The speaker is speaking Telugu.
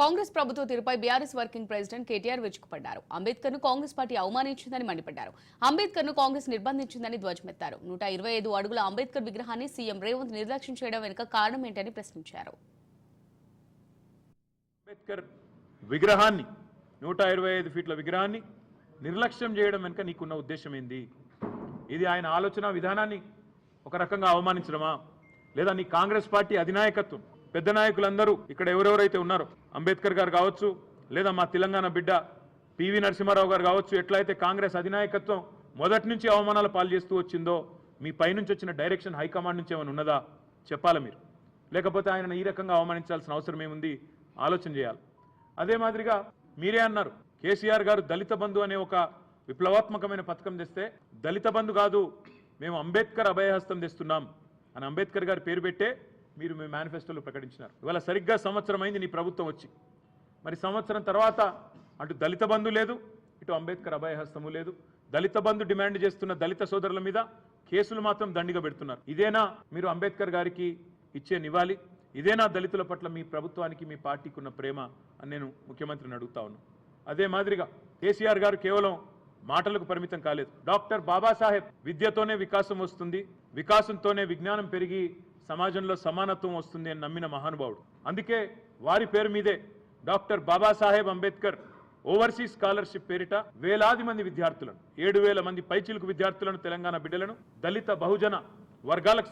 కాంగ్రెస్ ప్రభుత్వ తీరుపై బీఆర్ఎస్ వర్కింగ్ ప్రెసిడెంట్ కేటీఆర్ విరుచుకుపడ్డారు. అంబేద్కర్ను కాంగ్రెస్ పార్టీ అవమానించిందని మండిపడ్డారు. అంబేద్కర్ను కాంగ్రెస్ నిర్బంధించిందని ధ్వజమెత్తారు. నూట ఇరవై ఐదు అడుగుల అంబేద్కర్ విగ్రహాన్ని సీఎం రేవంత్ నిర్లక్ష్యం చేయడం వెనుక కారణం ఏంటని ప్రశ్నించారు. అంబేద్కర్ విగ్రహాన్ని నూట ఇరవై ఐదు ఫీట్ల విగ్రహాన్ని నిర్లక్ష్యం చేయడం వెనుక నీకున్న ఉద్దేశం ఏంది? ఇది ఆయన ఆలోచన విధానాన్ని ఒక రకంగా అవమానించడమా? లేదా నీ కాంగ్రెస్ పార్టీ అధినాయకత్వం పెద్ద నాయకులందరూ ఇక్కడ ఎవరెవరైతే ఉన్నారో అంబేద్కర్ గారు కావచ్చు లేదా మా తెలంగాణ బిడ్డ పివి నరసింహారావు గారు కావచ్చు ఎట్లయితే కాంగ్రెస్ అధినాయకత్వం మొదటి నుంచి అవమానాల పాలు చేస్తూ వచ్చిందో మీ పైనుంచి వచ్చిన డైరెక్షన్ హైకమాండ్ నుంచి ఏమైనా ఉన్నదా? చెప్పాలి మీరు? లేకపోతే ఆయన ఈ రకంగా అవమానించాల్సిన అవసరం ఏముంది? ఆలోచన చేయాలి. అదే మాదిరిగా మీరే అన్నారు కేసీఆర్ గారు దళిత బంధు అనే ఒక విప్లవాత్మకమైన పథకం తెస్తే దళిత బంధు కాదు మేము అంబేద్కర్ అభయహస్తం తెస్తున్నాం అని అంబేద్కర్ గారు పేరు పెట్టే మీరు మీ మేనిఫెస్టోలో ప్రకటించినారు. ఇవాళ సరిగ్గా సంవత్సరం అయింది నీ ప్రభుత్వం వచ్చి. మరి సంవత్సరం తర్వాత అటు దళిత బంధు లేదు ఇటు అంబేద్కర్ అభయహస్తము లేదు. దళిత బంధు డిమాండ్ చేస్తున్న దళిత సోదరుల మీద కేసులు మాత్రం దండిగా పెడుతున్నారు. ఇదేనా మీరు అంబేద్కర్ గారికి ఇచ్చే నివాళి? ఇదేనా దళితుల పట్ల మీ ప్రభుత్వానికి మీ పార్టీకి ఉన్న ప్రేమ అని నేను ముఖ్యమంత్రిని అడుగుతా ఉన్నాను అదే మాదిరిగా కేసీఆర్ గారు కేవలం మాటలకు పరిమితం కాలేదు. డాక్టర్ బాబాసాహెబ్ విద్యతోనే వికాసం వస్తుంది వికాసంతోనే విజ్ఞానం పెరిగి సమాజంలో సమానత్వం వస్తుంది అని నమ్మిన మహానుభావుడు. అందుకే వారి పేరు మీదే doctor Babasaheb Ambedkar overseas scholarship పేరిట వేలాది మంది విద్యార్థులను ఏడు వేల మంది పైచిలుకు విద్యార్థులను తెలంగాణ బిడ్డలను దళిత బహుజన వర్గాలకు